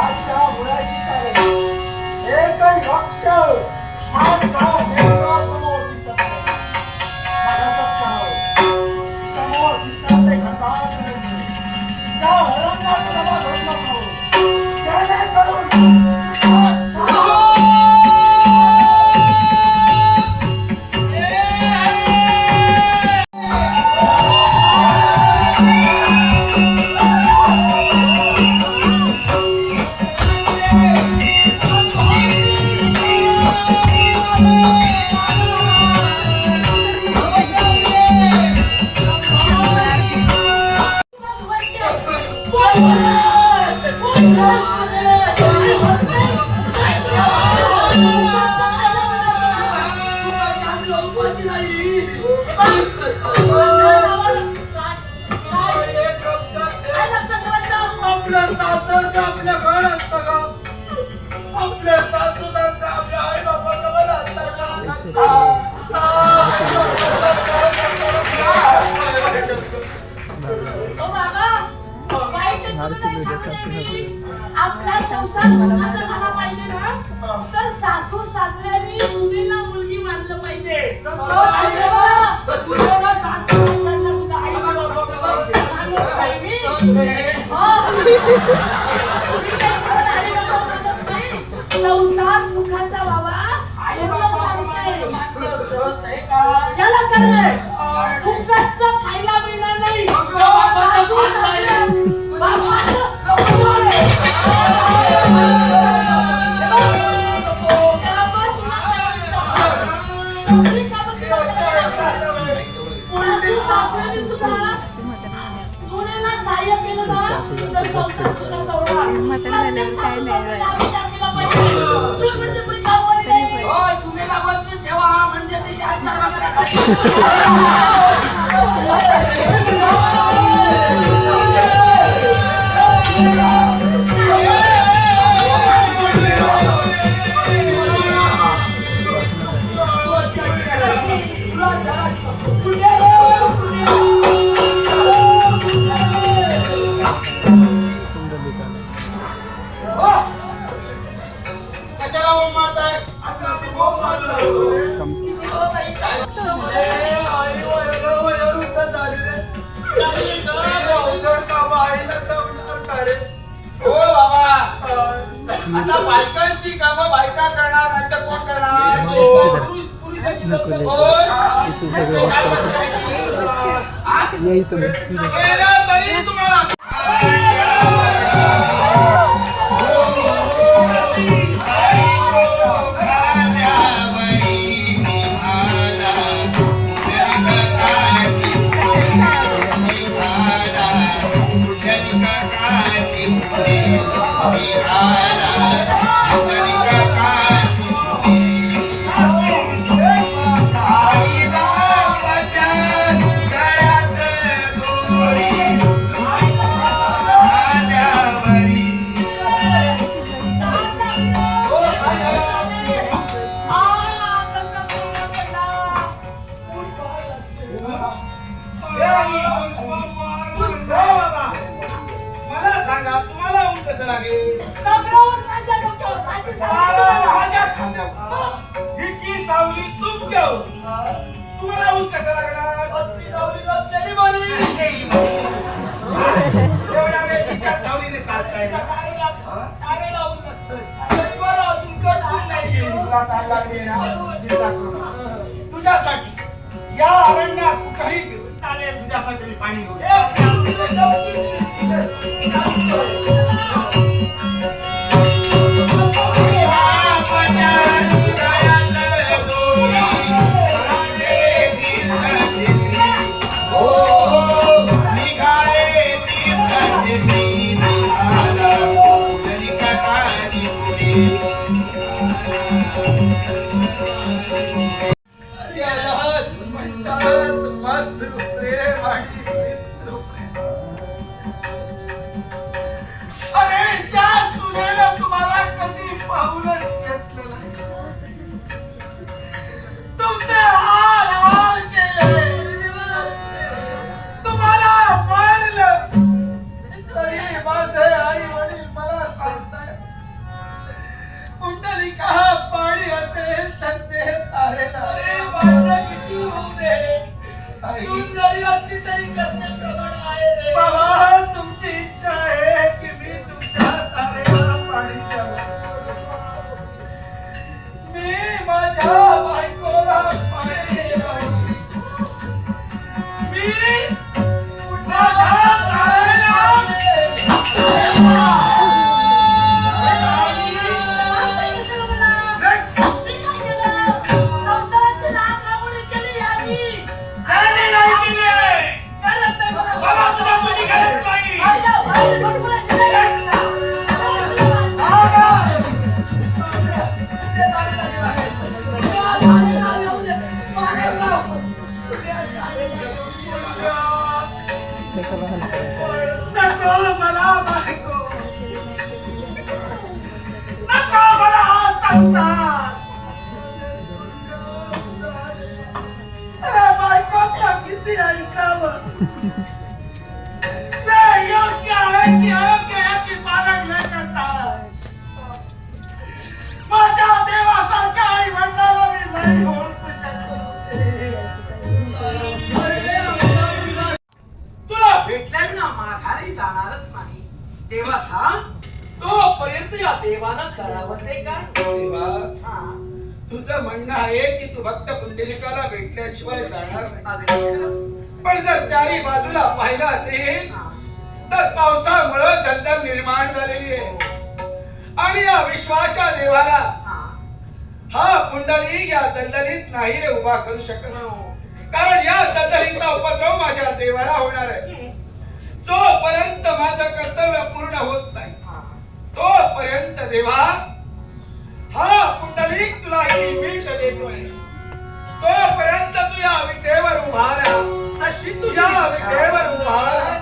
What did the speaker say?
राजा मुळाची कारण एकही वृक्ष माझ्या आपला संसार सुखाचा झाला पाहिजे ना तर सासू सासऱ्यांनी सुनेला मुलगी मानलं पाहिजे. हो. नाही. संसार सुखाचा बाबा एवढं सांगते. याला करणे फुकटचं खायला मिळणार नाही म्हणजे कुणी कामवाली नाही. आता बायकांची कामं बायका करणार नाही तर कोण करणार? पुरुष- पुरुषाची लोकं कोण? हा? केलं तरी तुम्हाला मला तुमच्यावर तुम्हाला ऊन कसं लागणार एवढ्या वेळ तिच्या सावलीने चालताय ना तुला ताण लागली ना. चिंता करू नका. तुझ्यासाठी या अरण्यात फिरू चालेल. तुझ्यासाठी मी पाणी घेऊन Bye. तू जरी असली तरी करण्याप्रमाणे आहे रे. बाबा तुमची इच्छा आहे की मी तुमच्या तारेला पाणी द्यावं मी माझ्या बायकोला पाणी द्यावं मी माझ्या तारेला nagtrabaho na. Nako, malabay ko! Nako, malakas ang saan! Malabay ko, sakit niya yung kawa! Dahil yung तेव्हा सांग तोपर्यंत या देवानं करावं ते काय? देवा, हा, तुझं म्हणणं आहे की तू भक्त पुंडलिकाला भेटल्याशिवाय जाणार नाही. अगदी खरं. पण जर चारी बाजूला पाहिलं असेल हा, तर पावसामुळं दलदल निर्माण झालेली आहे. आणि या विश्वाच्या देवाला हा. हा पुंडलिक या दलदलीत नाही रे उभा करू शकत. कारण या दलदलीचा उपद्रव माझ्या देवाला होणार आहे. जोपर्यंत माझं कर्तव्य पूर्ण होत नाही. तोपर्यंत देवा हा पुंडलिक तुला ही भीट देतोय तोपर्यंत तू या विटेवर उभा राहा तशी तुझी या इच्छा. विटेवर उभा राहा